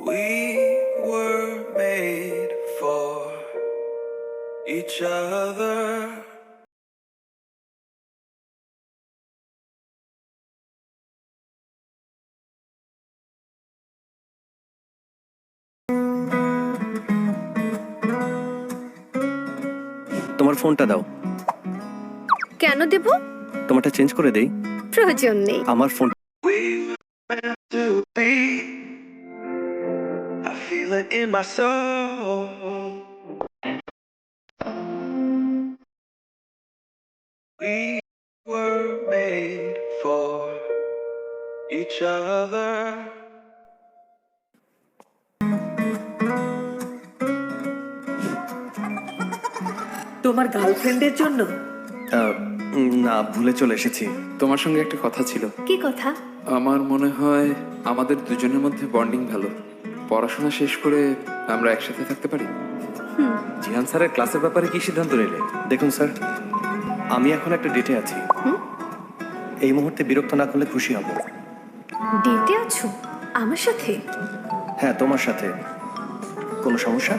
We were made for each other. তোমার ফোনটা দাও কেন দেব তোমারটা চেঞ্জ করে দেই প্রয়োজন নেই আমার phone We were meant to be I feel it in my soul. We were made for each other. তোমার গার্লফ্রেন্ডের জন্য? আহ, না ভুলে চলে এসেছি। তোমার সঙ্গে একটা কথা ছিল। কি কথা? আমার মনে হয় আমাদের দুজনের মধ্যে বন্ডিং ভালো। পড়াশোনা শেষ করে আমরা একসাথে থাকতে পারি? জিহান স্যারের ক্লাসের ব্যাপারে কি সিদ্ধান্ত নিলে? দেখুন স্যার আমি এখন একটা ডেটে আছি। এই মুহূর্তে বিরক্ত না করলে খুশি হব। ডেটে আছো? আমার সাথে? হ্যাঁ তোমার সাথে। কোনো সমস্যা?